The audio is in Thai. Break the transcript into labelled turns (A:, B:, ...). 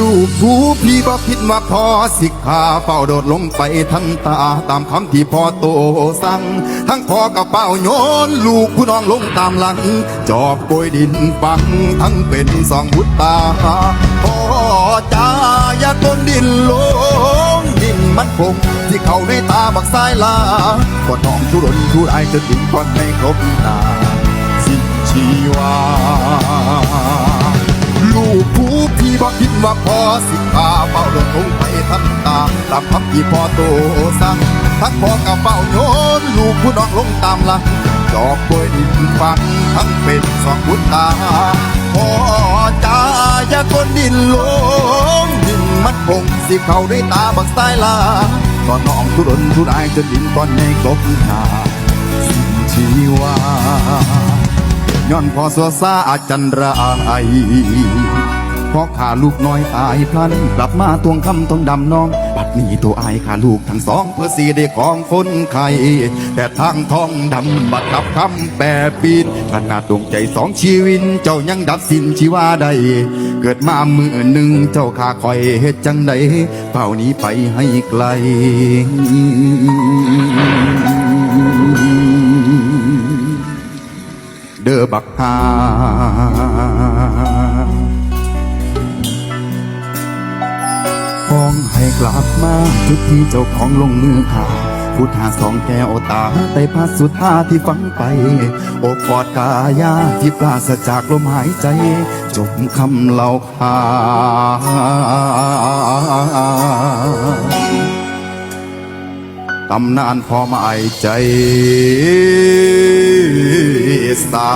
A: ลูกผู้พี่ก็คิดว่าพอสิกขาเฝ้าโดดลงไปทั้งตาตามคำที่พ่อโตสั่ง ทั้งพ่อกับเป้าโยน ลูกผู้น้องลงตามหลัง จอบโกยดินฟัง ทั้งเป็นสองบุตรตาพ่อจ้าอย่าต้นดินลงดินมันคงที่เขาในตาบักสายลาก็น้องทุรนทุรายจนดินก่อนไม่ครบตาสิ้นชีวา ว่าพอสิพาเป้าลงลงไปทำตามตามคำที่พอโตสั่งทั้งพอกับเป้าโยนลูกผู้น้องลงตามหลังจอบกล้วยดินฟังทั้งเป็นสองบุตรตาพอจ้าอย่ากนดินลงดินมันคงสิเข้าด้วยตาบักสายลาตอนน้องทุรนทุรายจนดินก้อนในกลบหนาสิ้นชีวาย้อนพอสัวซาอาจันไร เพอขาลูกน้อยตายพลัน กลับมาทวงคำต้องดำน้อง บัดนี้ตัวอายขาลูกทั้งสอง เพื่อสีได้ของคนไข่แต่ทางท้องดำบัดกับคำแปรปีนขนาดดวงใจสองชีวิตเจ้ายังดับสินชีวาใด เกิดมามือหนึ่งเจ้าขาคอยเหตุจังใดเฝ้านี้ไปให้ไกลเด้อบักฮา ห้องให้กลับมาจุดที่เจ้าของลงมือขาพุทธาสองแก้วตาไต่พาสุดท่าที่ฟังไปโอบกอดกายาที่ปราศจากลมหายใจ จบคำเล่าขาตำนานพอหมายใจสา